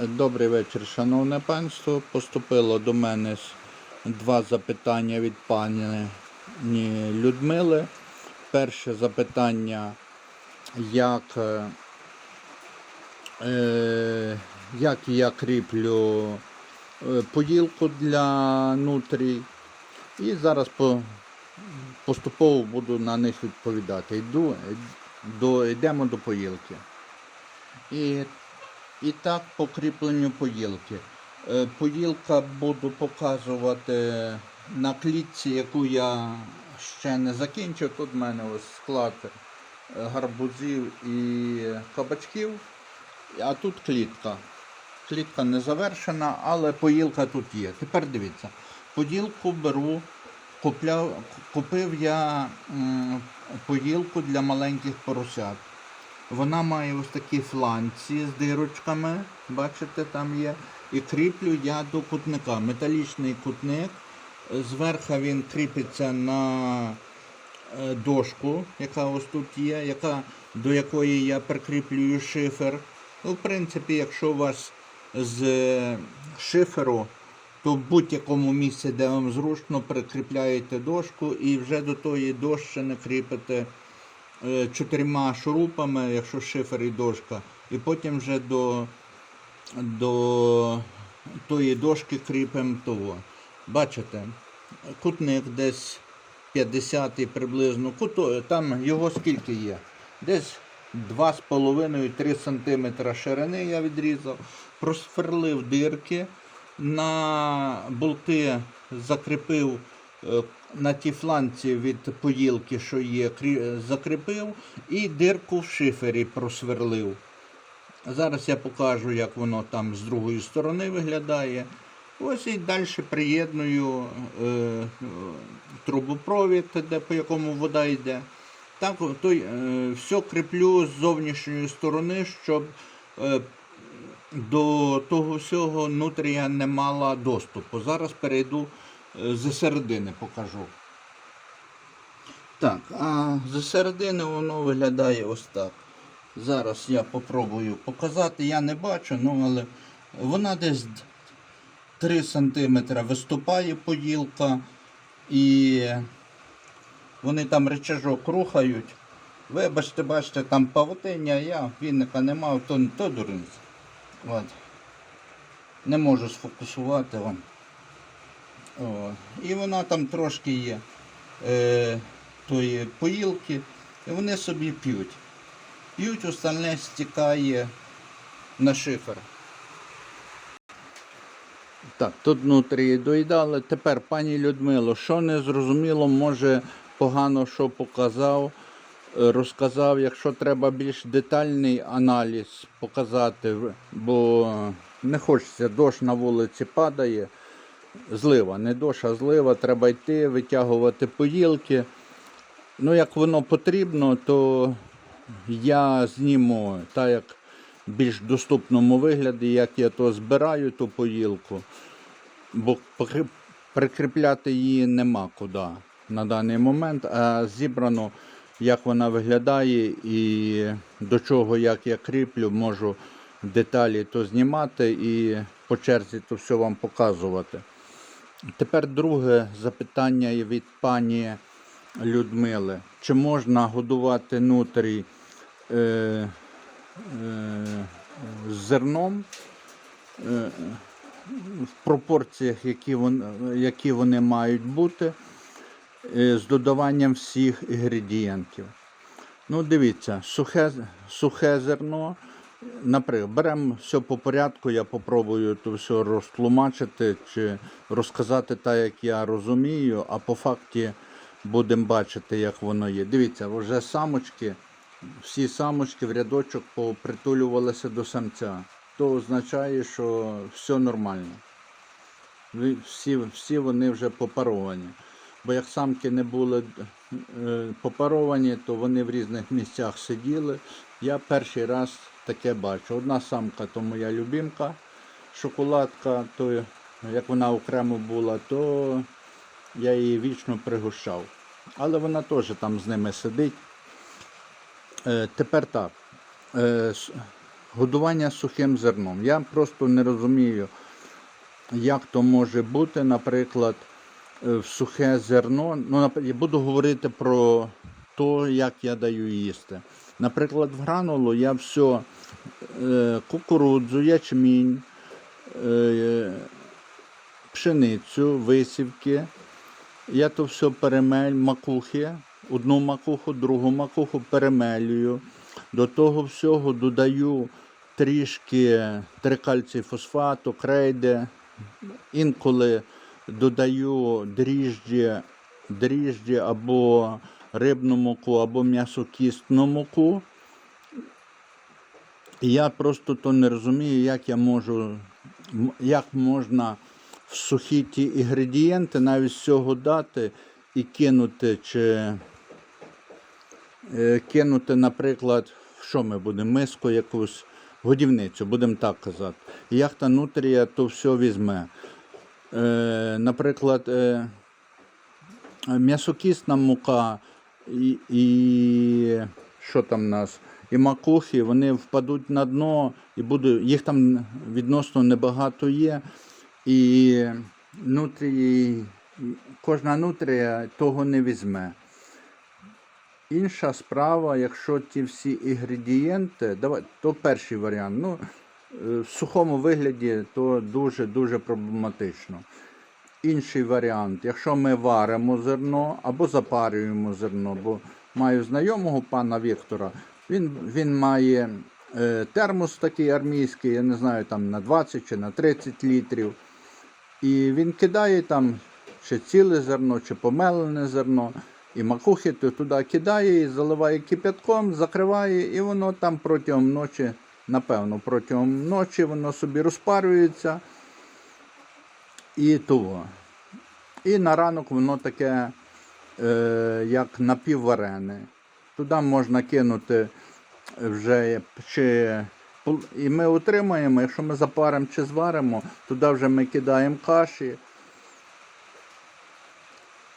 Добрий вечір, шановне панство. Поступило до мене два запитання від пані Людмили. Перше запитання, як, е, е, як я кріплю е, поїлку для нутрій. І зараз по, поступово буду на них відповідати. Йду, до, йдемо до поїлки. І і так, по кріпленню поїлки. Е, Поїлка буду показувати на клітці, яку я ще не закінчив. Тут в мене ось склад гарбузів і кабачків. А тут клітка. Клітка не завершена, але поїлка тут є. Тепер дивіться, поїлку беру, купляв, купив я поїлку для маленьких поросят. Вона має ось такі фланці з дирочками, бачите, там є. І кріплю я до кутника. Металічний кутник. Зверху він кріпиться на е, дошку, яка ось тут є, яка, до якої я прикріплюю шифер. Ну, в принципі, якщо у вас з е, шиферу, то в будь-якому місці, де вам зручно, прикріпляєте дошку і вже до тої дощини кріпите чотирма шурупами, якщо шифер і дошка, і потім вже до, до тої дошки кріпимо того. Бачите, кутник десь 50 приблизно. Куто, там його скільки є? Десь 2,5-3 см ширини я відрізав, просверлив дирки, на болти закріпив е, на ті фланці від поїлки, що є, закріпив, і дирку в шифері просверлив. Зараз я покажу, як воно там з другої сторони виглядає. Ось і далі приєдную е, е, трубопровід, де, по якому вода йде. Так, то, е, все кріплю з зовнішньої сторони, щоб е, до того всього нутрія не мала доступу. Зараз перейду е, середини покажу. Так, а зі середини воно виглядає ось так. Зараз я попробую показати. Я не бачу, ну але вона десь 3 см виступає поділка і вони там речажок рухають. Вибачте, бачите, там павутиння, я вінника не мав, то, то дурниця. От. Не можу сфокусувати вам. О. І вона там трошки є е, тої поїлки, і вони собі п'ють. П'ють, остальне стікає на шифер. Так, тут внутрі доїдали. Тепер, пані Людмило, що не зрозуміло, може погано що показав, е, розказав, якщо треба більш детальний аналіз показати, бо не хочеться, дощ на вулиці падає, злива, не дощ, а злива, треба йти, витягувати поїлки. Ну, як воно потрібно, то я зніму так, як в більш доступному вигляді, як я то збираю, ту поїлку. Бо прикріпляти її нема куди на даний момент, а зібрано, як вона виглядає і до чого, як я кріплю, можу деталі то знімати і по черзі то все вам показувати. Тепер друге запитання від пані Людмили. Чи можна годувати нутрій е, е, з зерном е, в пропорціях, які, вон, які вони мають бути, е, з додаванням всіх інгредієнтів? Ну, дивіться, сухе, сухе зерно. Наприклад, беремо все по порядку, я попробую то все розтлумачити чи розказати так, як я розумію, а по факті будемо бачити, як воно є. Дивіться, вже самочки, всі самочки в рядочок попритулювалися до самця. То означає, що все нормально. Всі, всі вони вже попаровані. Бо як самки не були е, попаровані, то вони в різних місцях сиділи. Я перший раз таке бачу. Одна самка то моя любимка, шоколадка, то як вона окремо була, то я її вічно пригощав. Але вона теж там з ними сидить. Е, тепер так. Е, годування сухим зерном. Я просто не розумію, як то може бути, наприклад, е, в сухе зерно. Ну, я буду говорити про те, як я даю їсти. Наприклад, в гранулу я все кукурудзу, ячмінь, е, пшеницю, висівки. Я то все перемель, макухи, одну макуху, другу макуху перемелюю. До того всього додаю трішки трикальцій фосфату, крейди. Інколи додаю дріжджі, дріжджі або рибну муку, або м'ясокістну муку. І я просто то не розумію, як я можу, як можна в сухі ті інгредієнти навіть з цього дати і кинути, чи е, кинути, наприклад, що ми будемо, миску якусь, годівницю, будемо так казати. І як та нутрія то все візьме. Е, наприклад, е, м'ясокісна мука і, і що там в нас? І макухи, вони впадуть на дно, і буде, їх там відносно небагато є. І нутрії, кожна нутрія того не візьме. Інша справа, якщо ті всі інгредієнти, давай, то перший варіант. Ну, е, в сухому вигляді то дуже-дуже проблематично. Інший варіант, якщо ми варимо зерно або запарюємо зерно, бо маю знайомого пана Віктора, він, він має е, термос такий армійський, я не знаю, там на 20 чи на 30 літрів. І він кидає там чи ціле зерно, чи помелене зерно, і макухи туди кидає, і заливає кипятком, закриває, і воно там протягом ночі, напевно, протягом ночі воно собі розпарюється. І того. І на ранок воно таке, е, як напівварене. Туди можна кинути вже чи і ми отримаємо, якщо ми запаримо чи зваримо, туди вже ми кидаємо каші.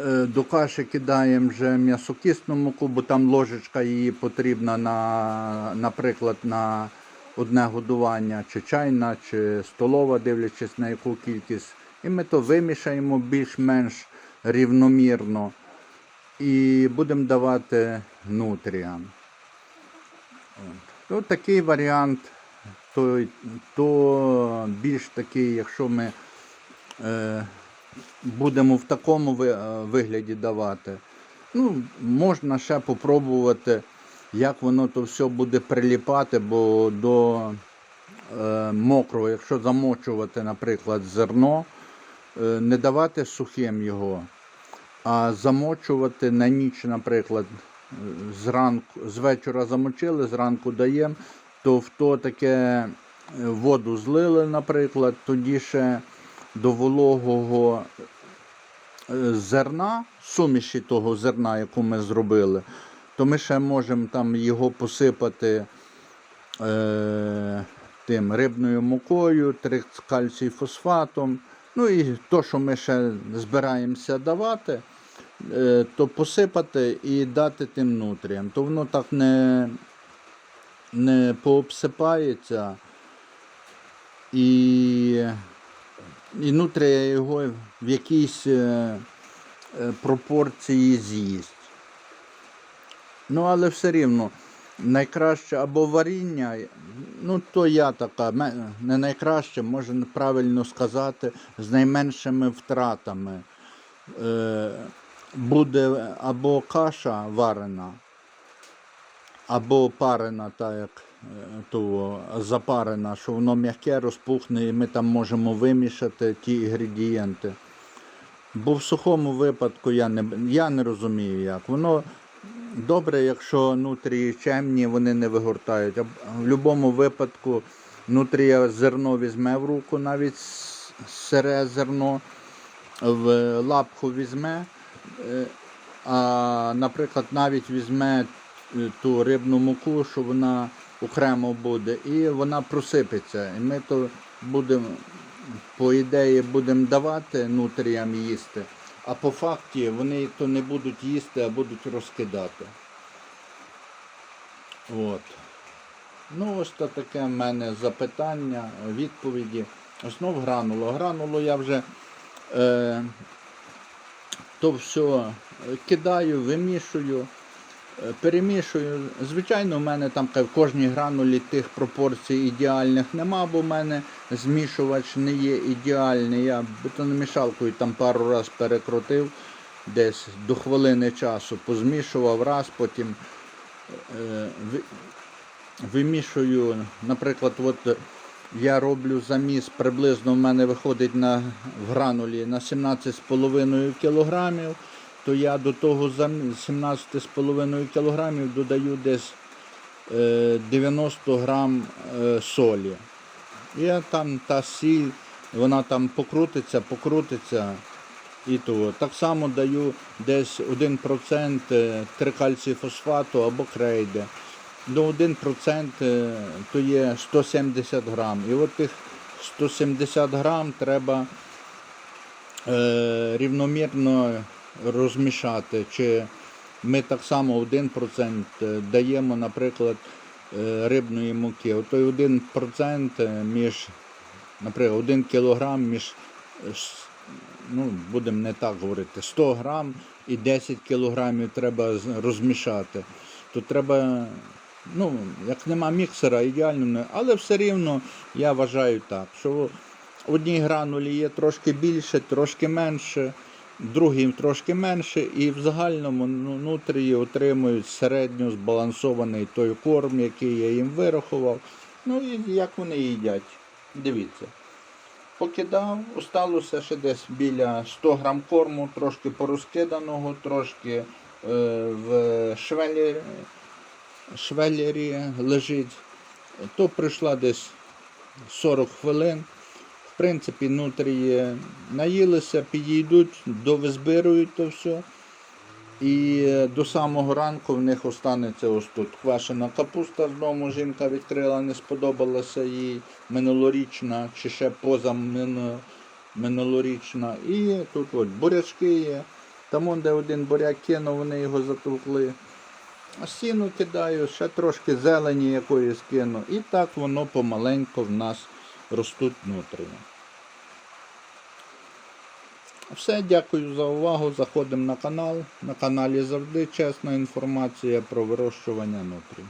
Е, До каші кидаємо вже м'ясокисну муку, бо там ложечка її потрібна на, наприклад, на одне годування, чи чайна, чи столова, дивлячись на яку кількість. І ми то вимішаємо більш-менш рівномірно і будемо давати нутріям. От такий варіант, то, то більш такий, якщо ми е, будемо в такому е, вигляді давати. Ну, можна ще попробувати, як воно то все буде приліпати, бо до е, мокрого, якщо замочувати, наприклад, зерно, не давати сухим його, а замочувати на ніч, наприклад, е, зранку, з вечора замочили, зранку даємо, то в то таке е, воду злили, наприклад, тоді ще до вологого е, зерна, суміші того зерна, яку ми зробили, то ми ще можемо там його посипати е, тим рибною мукою, трикальцій фосфатом. Ну і то, що ми ще збираємося давати, е, то посипати і дати тим нутріям. То воно так не, не пообсипається. І, і нутрія його в якійсь е, е, пропорції з'їсть. Ну, але все рівно найкраще або варіння, ну то я така, не найкраще, може правильно сказати, з найменшими втратами. Е, буде або каша варена, або парена, так як е, то, запарена, що воно м'яке розпухне, і ми там можемо вимішати ті інгредієнти. Бо в сухому випадку я не, я не розумію як. Воно добре, якщо нутрії чемні, вони не вигортають. А в будь-якому випадку нутрія зерно візьме в руку, навіть сире зерно, в лапку візьме, е, а, наприклад, навіть візьме е, ту рибну муку, що вона окремо буде, і вона просипеться. І ми то будемо, по ідеї, будемо давати нутріям їсти, а по факті вони то не будуть їсти, а будуть розкидати. От. Ну, ось це таке в мене запитання, відповіді. Основ грануло. Грануло я вже е, то все кидаю, вимішую, перемішую. Звичайно, в мене там в кожній гранулі тих пропорцій ідеальних нема, бо в мене змішувач не є ідеальний. Я бетономішалкою там пару раз перекрутив, десь до хвилини часу позмішував раз, потім е, вимішую, наприклад, от я роблю заміс, приблизно в мене виходить на в гранулі на 17,5 кг, то я до того замі- 17,5 кг додаю десь е, 90 грам е, солі. І там та сіль, вона там покрутиться, покрутиться. І то. Так само даю десь 1% е, трикальцифосфату або крейди. До 1% е, то є 170 грам. І от тих 170 грам треба е, рівномірно розмішати. Чи ми так само 1% даємо, наприклад, е, рибної муки. Отой 1% між, наприклад, 1 кг між, е, ну, будемо не так говорити, 100 грам і 10 кілограмів треба розмішати. То треба, ну, як нема міксера, ідеально, але все рівно я вважаю так, що в одній гранулі є трошки більше, трошки менше, в другій трошки менше, і в загальному ну, нутрії отримують середньо збалансований той корм, який я їм вирахував. Ну і як вони їдять. Дивіться. Покидав, осталося ще десь біля 100 грам корму, трошки порозкиданого, трошки е, в швелі, швеллері лежить. То прийшла десь 40 хвилин. В принципі, нутрії наїлися, підійдуть, довизбирують то все. І е, до самого ранку в них останеться ось тут квашена капуста знову жінка відкрила, не сподобалася їй минулорічна чи ще поза минулорічна. І тут от бурячки є. Там де один буряк кинув, вони його затовкли. А сіну кидаю, ще трошки зелені якоїсь кину. І так воно помаленько в нас ростуть внутрішньо. Все, дякую за увагу. Заходимо на канал. На каналі завжди чесна інформація про вирощування нутрій.